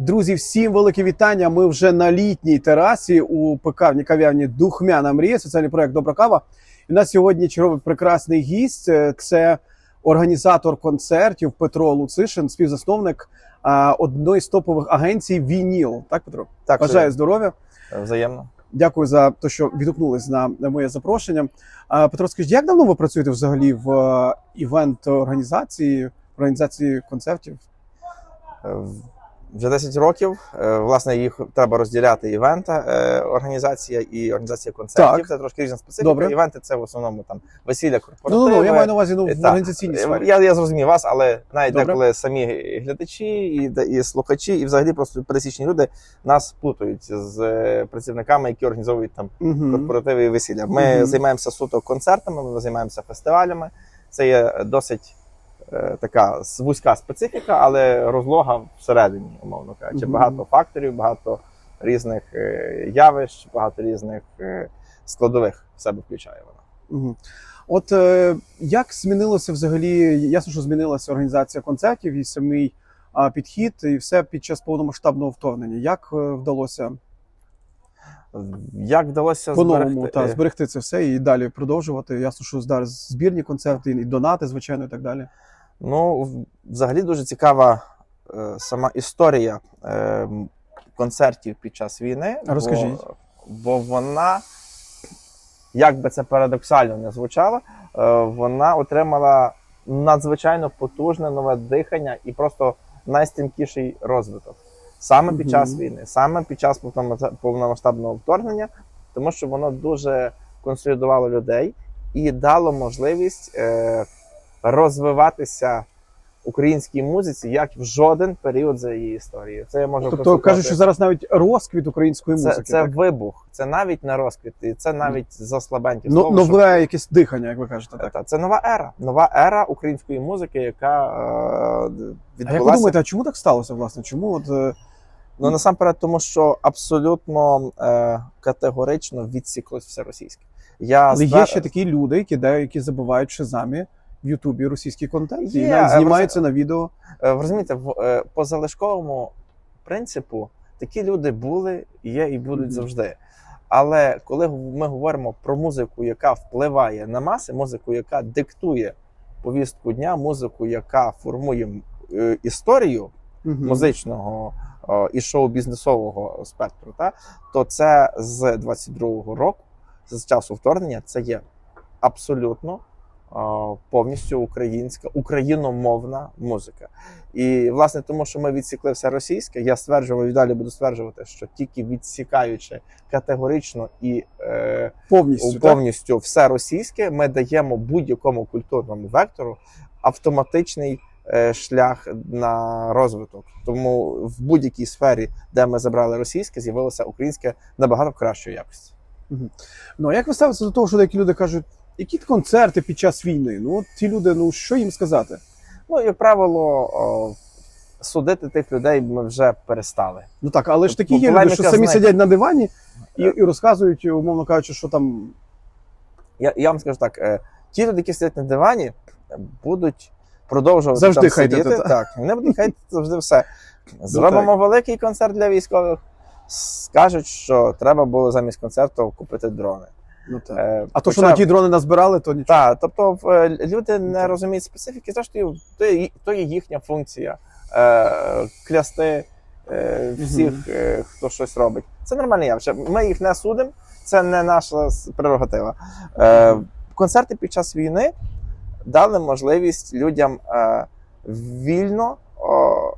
Друзі, всім велике вітання. Ми вже на літній терасі у пекарні кав'ярні Духмяна мрія, соціальний проект Добра кава. І у нас сьогодні черговий прекрасний гість. Е, Це організатор концертів Петро Луцишин, співзасновник а, одної з топових агенцій Вініл. Так, Петро? Так, Бажаю здоров'я. взаємно. Дякую за те, що відгукнулись на, моє запрошення. А, Петро, скажіть, як давно ви працюєте взагалі в е, івент-організації, в організації концертів? Вже 10 років. Е, Власне, їх треба розділяти івента, е, організація і організація концертів. Так. Це трошки різна специфіка. Добре. Івенти це в основному там весілля, Ну, корпоративи. ну, ну, я маю на увазі ну, в організаційній Е, сфері. Я, я зрозумів вас, але навіть Добре. деколи самі глядачі і, і слухачі, і взагалі просто пересічні люди нас плутають з працівниками, які організовують там Мгм. корпоративи і весілля. Ми Мгм. займаємося суто концертами, ми займаємося фестивалями. Це є досить така вузька специфіка, але розлога всередині, умовно кажучи. Багато факторів, багато різних е, явищ, багато різних е, складових в себе включає вона. От е, як змінилося взагалі? Ясно, що змінилася організація концертів і самий підхід, і все під час повномасштабного вторгнення. Як е, вдалося Як вдалося по-новому зберегти? та, е, зберегти це все і далі продовжувати? Ясно, що зараз збірні концерти, і донати, звичайно, і так далі. Ну, взагалі дуже цікава е, сама історія е, концертів під час війни. Розкажіть. Бо, бо вона, як би це парадоксально не звучало, е, вона отримала надзвичайно потужне нове дихання і просто найстрімкіший розвиток. Саме під час війни, саме під час повномасштабного вторгнення, тому що воно дуже консолідувало людей і дало можливість е, розвиватися українській музиці як в жоден період за її історією. Це я можу Тобто кажуть, що зараз навіть розквіт української це, музики. це так? вибух, це навіть не розквіт, і це навіть заслабеньке Но- слово. що- нове якесь дихання, як ви кажете. Так. Та, Це нова ера, нова ера української музики, яка е, А як ви думаєте, а чому так сталося, власне? Чому от е, Ну насамперед, тому що абсолютно е, категорично відсіклось все російське. Я Але є ще такі люди, які, де, які забувають шизамі в Ютубі російський контент і Є, знімаються на відео. Е, Ви розумієте, в, е, по залишковому принципу такі люди були, є і будуть Мгм. завжди. Але коли ми говоримо про музику, яка впливає на маси, музику, яка диктує повістку дня, музику, яка формує е, історію Мгм. музичного е, і шоу-бізнесового спектру, та, то це з 22-го року, з часу вторгнення, це є абсолютно повністю українська, україномовна музика. І власне тому, що ми відсікли все російське, я стверджував і далі буду стверджувати, що тільки відсікаючи категорично і е, повністю. так? повністю все російське, ми даємо будь-якому культурному вектору автоматичний е, шлях на розвиток. Тому в будь-якій сфері, де ми забрали російське, з'явилося українське набагато кращої якості. Ну а як ви ставитеся до того, що деякі люди кажуть, які концерти під час війни? Ну, от ті люди, ну що їм сказати? Ну, як правило, о, судити тих людей ми вже перестали. Ну так, але ж такі Тобто є люди, що самі знає. сидять на дивані і, і розказують, умовно кажучи, що там Я, я вам скажу так: е, ті люди, які сидять на дивані, е, будуть продовжувати Завжди там сидіти. та. Так, вони будуть хейтити завжди все. Зробимо великий концерт для військових. Скажуть, що треба було замість концерту купити дрони. Ну так. Е, А то, що хоча- на ті дрони назбирали, то нічого. Так, тобто е, люди не Так. розуміють специфіки, зрештою, то є, то є їхня функція е, клясти е, всіх, е, хто щось робить. Це нормальне явище. Ми їх не судимо, це не наша прерогатива. Е, концерти під час війни дали можливість людям е, вільно о,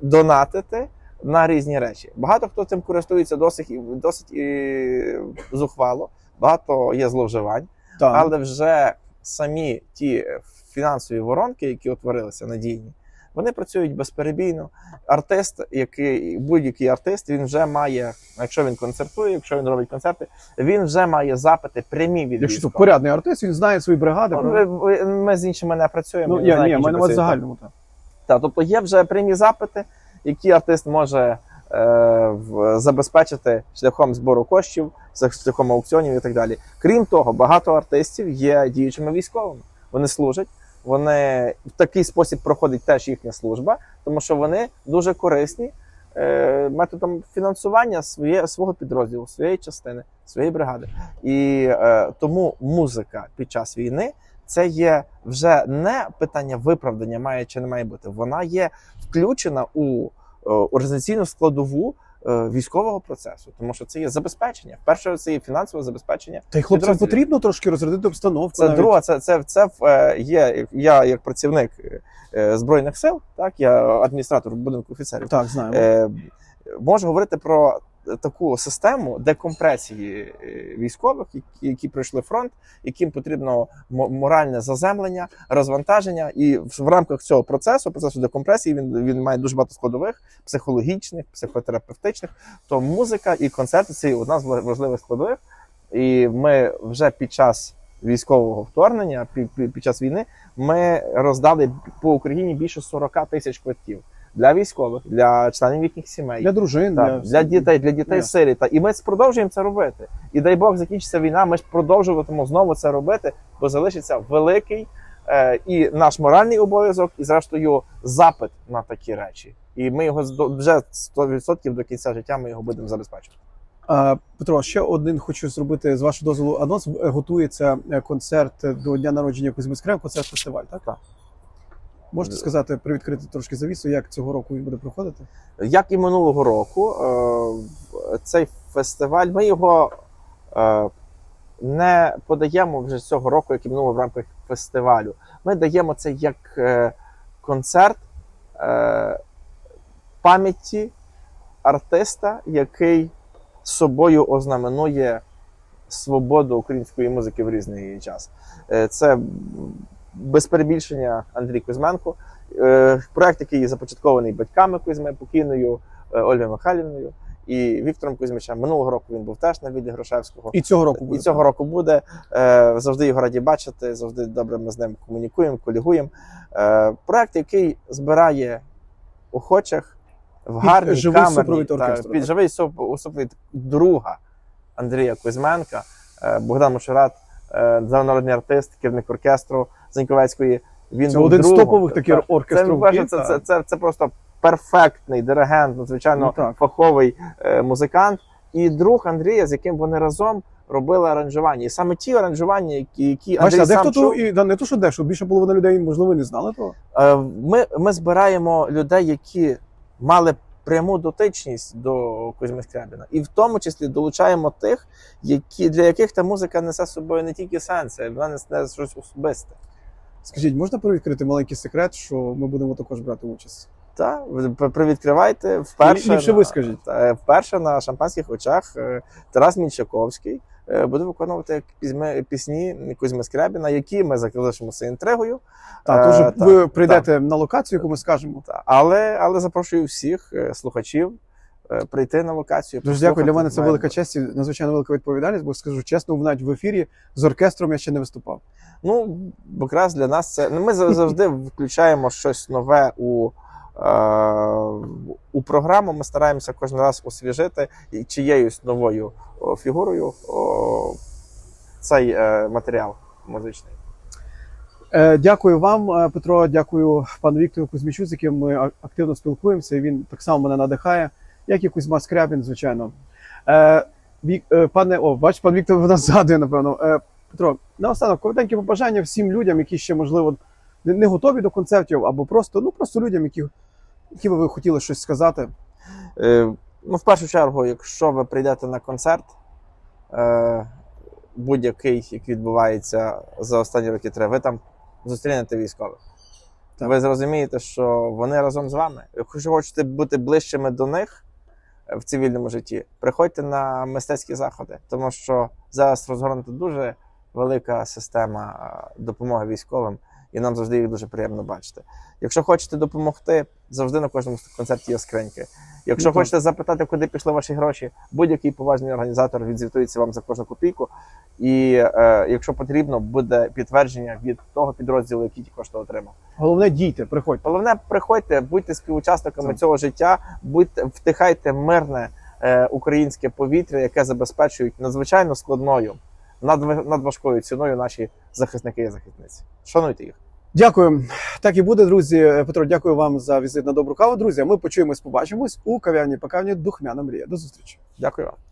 донатити на різні речі. Багато хто цим користується досить, і- досить і зухвало, багато є зловживань. Так. Але вже самі ті фінансові воронки, які утворилися надійні, вони працюють безперебійно. Артист, який будь-який артист, він вже має, якщо він концертує, якщо він робить концерти, він вже має запити прямі від Якщо це порядний артист, він знає свої бригади. Ну, ви- ви- Ми з іншими не працюємо. Ну, я, знаю, ні, мене в загальному так. Та, тобто є вже прямі запити, які артист може забезпечити шляхом збору коштів, шляхом аукціонів і так далі. Крім того, багато артистів є діючими військовими. Вони служать, вони в такий спосіб проходить теж їхня служба, тому що вони дуже корисні е, методом фінансування своє, свого підрозділу, своєї частини, своєї бригади. І е, тому музика під час війни це є вже не питання виправдання, має чи не має бути. Вона є включена у е, організаційну складову е, військового процесу, тому що це є забезпечення. Перше, це є фінансове забезпечення. Та й хлопцям потрібно трошки розрядити обстановку. Це навіть. друга, це, це, це е, є. Я як працівник е, збройних сил, так я адміністратор будинку офіцерів. Так, знаю. Е, можу говорити про таку систему декомпресії е, військових, які, пройшли фронт, яким потрібно мо- моральне заземлення, розвантаження. І в, рамках цього процесу, процесу декомпресії, він, він має дуже багато складових психологічних, психотерапевтичних. То музика і концерти це одна з важливих складових. І ми вже під час військового вторгнення, під, під час війни, ми роздали по Україні більше 40 тисяч квитків для військових, для членів їхніх сімей. Для дружин, Так, для дітей, для дітей Ясно. сирі. Та і ми продовжуємо це робити. І дай Бог закінчиться війна. Ми ж продовжуватимемо знову це робити, бо залишиться великий е, і наш моральний обов'язок, і зрештою запит на такі речі. І ми його вже 100% до кінця життя ми його будемо забезпечувати. Петро, ще один хочу зробити з вашого дозволу анонс. Е, Готується е, концерт до дня народження Кузьми Скрем, концерт фестиваль, так? Так. Можете сказати, привідкрити трошки завісу, як цього року він буде проходити? Як і минулого року, е, цей фестиваль ми його е, не подаємо вже цього року, як і минулого в рамках фестивалю. Ми даємо це як е, концерт е, пам'яті артиста, який собою ознаменує свободу української музики в різний час. Е, Це без перебільшення Андрій Кузьменко. Е, Проект, який започаткований батьками Кузьми, покійною е, Ольгою Михайлівною і Віктором Кузьмичем. Минулого року він був теж на віді Грошевського. І цього року буде. І цього року буде. Е, Завжди його раді бачити, завжди добре ми з ним комунікуємо, колігуємо. Проект, який збирає охочих в Під гарній живий супровід та, під живий суп- супровід друга Андрія Кузьменка, Богдан Мушурат, е, народний артист, керівник оркестру Заньковецької. Він Це був один з топових таких Так. Це, оркестрів. по-перше, це, це, це, це просто перфектний диригент, надзвичайно Ну, фаховий е, музикант. І друг Андрія, з яким вони разом робили аранжування. І саме ті аранжування, які, які Бачите, Андрій а сам дехто чув, і да, не то, що дешево, більше половина людей, можливо, не знали того. Е, Ми, ми збираємо людей, які мали пряму дотичність до Кузьми Скрябіна, і в тому числі долучаємо тих, які, для яких та музика несе з собою не тільки сенси, вона несе щось особисте. Скажіть, можна привідкрити маленький секрет, що ми будемо також брати участь? Та ви привідкривайте вперше. Ліпше ви скажіть. та, вперше на шампанських очах е, Тарас Мінчаковський е, буде виконувати пізьми, пісні Кузьми Скрябіна, які ми залишимося інтригою. Так, Е, тож так, ви прийдете на локацію, яку ми скажемо. Та, Але, але запрошую всіх е, слухачів е, прийти на локацію. Дуже дякую. Для мене це велика честь і надзвичайно велика відповідальність, бо скажу чесно, навіть в ефірі з оркестром я ще не виступав. Ну, якраз для нас це. Ну, ми завжди включаємо щось нове у, е, у програму. Ми стараємося кожен раз освіжити чиєюсь новою фігурою цей е, матеріал музичний. Е, Дякую вам, е, Петро. Дякую пану Віктору Кузьмічу, з яким ми активно спілкуємося. Він так само мене надихає, як і Кузьма Скрябін, звичайно. Е, Вік, е, пане, о, бач, пан Віктор нас згадує, напевно. Е, Петро, наостанок, коротеньке побажання всім людям, які ще, можливо, не, не готові до концертів, або просто, ну, просто людям, які, які би ви хотіли щось сказати. Е, ну, в першу чергу, якщо ви прийдете на концерт, е, будь-який, який відбувається за останні роки три, ви там зустрінете військових. Так. Ви зрозумієте, що вони разом з вами. Якщо хочете бути ближчими до них в цивільному житті, приходьте на мистецькі заходи, тому що зараз розгорнута дуже велика система е, допомоги військовим, і нам завжди їх дуже приємно бачити. Якщо хочете допомогти, завжди на кожному концерті є скриньки. Якщо Ну, так. хочете запитати, куди пішли ваші гроші, будь-який поважний організатор відзвітується вам за кожну копійку. І е, якщо потрібно, буде підтвердження від того підрозділу, який ті кошти отримав. Головне, дійте, приходьте. Головне, приходьте, будьте співучасниками Так. цього життя, будьте втихайте мирне е, українське повітря, яке забезпечують надзвичайно складною, надв- надважкою ціною наші захисники і захисниці. Шануйте їх. Дякую. Так і буде, друзі. Петро, дякую вам за візит на добру каву. Друзі, ми почуємось, побачимось у кав'ярні пекарні Духмяна мрія. До зустрічі. Дякую вам.